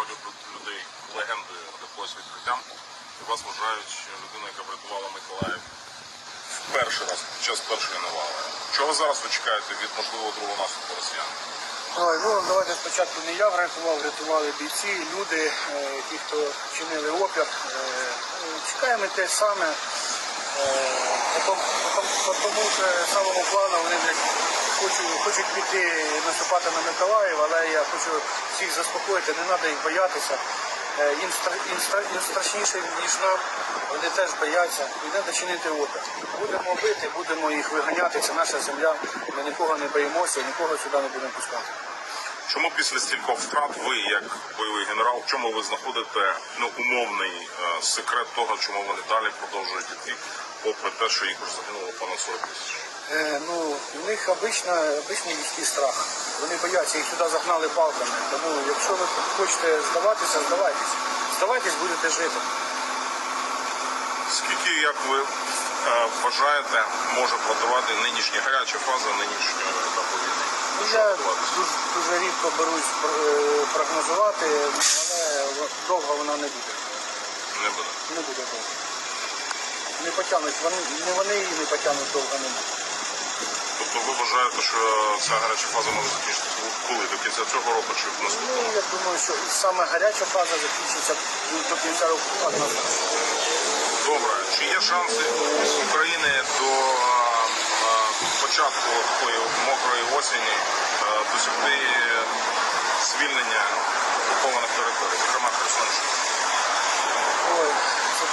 багатьох люд- людей легенди якогось відкриттям. І вас вважають людиною, яка врятувала Миколаїв перший раз під час першої навали. Чого зараз ви чекаєте від можливого другого наступу росіян? Ой, ну давайте спочатку не я врятував, врятували бійці, люди, е, ті, хто чинили опір. Е, е, Чекаємо те саме. Е, потом- потом- Тому що з самого плану вони блядь, хочуть, хочуть піти наступати на Миколаїв, але я хочу всіх заспокоїти, не треба їх боятися. Е, Їм, стра- їм, стра- їм страшніше, ніж нам, вони теж бояться. І треба чинити опір. Будемо бити, будемо їх виганяти, це наша земля. Ми нікого не боїмося, нікого сюди не будемо пускати. Чому після стількох втрат ви, як бойовий генерал, в чому ви знаходите ну, умовний е, секрет того, чому вони далі продовжують йти, попри те, що їх вже загинуло понад 40 тисяч? Е, ну, у них обична, обичний людський страх. Вони бояться, їх сюди загнали палками. Тому якщо ви хочете здаватися, здавайтесь. Здавайтесь, будете жити. Скільки, як ви вважаєте, може продавати нинішня гаряча фаза нинішньої етапу війни? Я дуже, дуже рідко берусь е, прогнозувати, але довго вона не буде. Не буде. Не буде довго. Не потягнуть, вони, не вони її не потягнуть довго не буде. Тобто ви вважаєте, що ця гаряча фаза може закінчитися коли? До цього року чи в Ну, наступному? я думаю, що саме гаряча фаза закінчиться до кінця року. Добре, чи є шанси України до е, початку такої мокрої осені е, досягти звільнення окупованих територій, зокрема Херсонщини?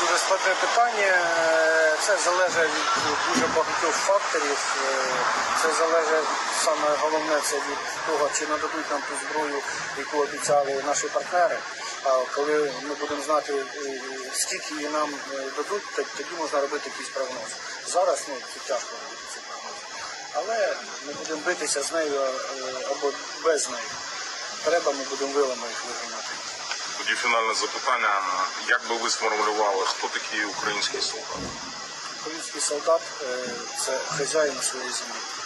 Дуже складне питання. Е, Це залежить від дуже багатьох факторів. Е, Це залежить саме головне це від того, чи нададуть нам ту зброю, яку обіцяли наші партнери. А коли ми будемо знати, е, скільки її нам дадуть, то- тоді можна робити якийсь прогноз. Зараз ну, тяжко робити ці прогнози. Але ми будемо битися з нею або без неї. Треба, ми будемо вилами їх виганяти. Тоді фінальне запитання. Як би ви сформулювали, хто такий український солдат? Український солдат е, це хазяїн своєї землі.